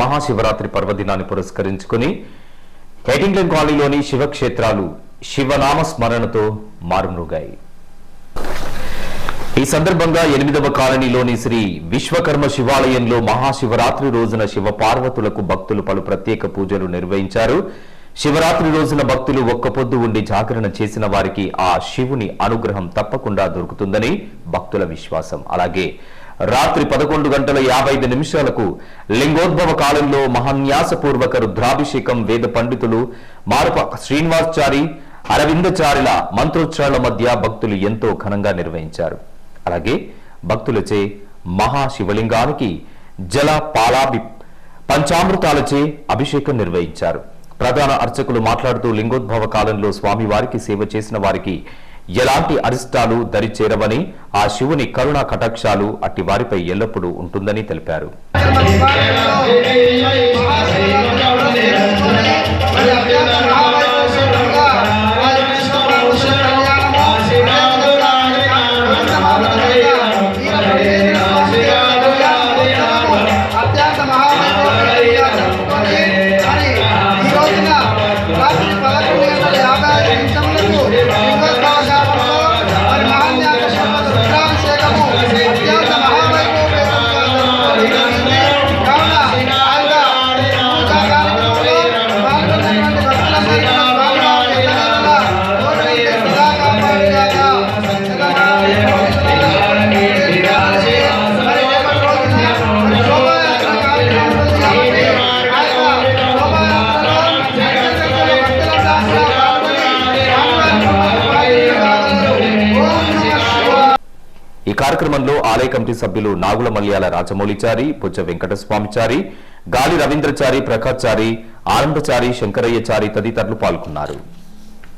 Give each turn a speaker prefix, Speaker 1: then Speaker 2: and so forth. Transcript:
Speaker 1: మహాశివరాత్రి పర్వదినాన్ని పురస్కరించుకుని హెటింగ్లన్ కాలనీలోని శివక్షేత్రాలు శివనామ స్మరణతో మారుమ్రోగాయి. ఈ సందర్భంగా ఎనిమిదవ కాలనీలోని శ్రీ విశ్వకర్మ శివాలయంలో మహాశివరాత్రి రోజున శివ పార్వతులకు భక్తులు పలు ప్రత్యేక పూజలు నిర్వహించారు. శివరాత్రి రోజున భక్తులు ఒక్క పొద్దు ఉండి జాగరణ చేసిన వారికి ఆ శివుని అనుగ్రహం తప్పకుండా దొరుకుతుందని భక్తుల విశ్వాసం. అలాగే రాత్రి పదకొండు గంటల యాభై ఐదు నిమిషాలకు లింగోద్భవ కాలంలో మహాన్యాసపూర్వక రుద్రాభిషేకం వేద పండితులు మారుప శ్రీనివాసచారి అరవిందచారిల మంత్రోచ్చారణ మధ్య భక్తులు ఎంతో ఘనంగా నిర్వహించారు. అలాగే భక్తులచే మహాశివలింగానికి జల పాలాభి పంచామృతాలచే అభిషేకం నిర్వహించారు. ప్రధాన అర్చకులు మాట్లాడుతూ లింగోద్భవ కాలంలో స్వామివారికి సేవ చేసిన వారికి ఎలాంటి అరిష్టాలు దరి చేరవని ఆ శివుని కరుణా కటాక్షాలు అట్టి వారిపై ఎల్లప్పుడూ ఉంటుందని తెలిపారు. కార్యక్రమంలో ఆలయ కమిటీ సభ్యులు నాగుల మల్యాల రాజమౌళిచారి పుచ్చ వెంకటస్వామిచారి గాలి రవీంద్రచారి ప్రకాశ్చారి ఆనందచారి శంకరయ్యచారి తదితరులు పాల్గొన్నారు.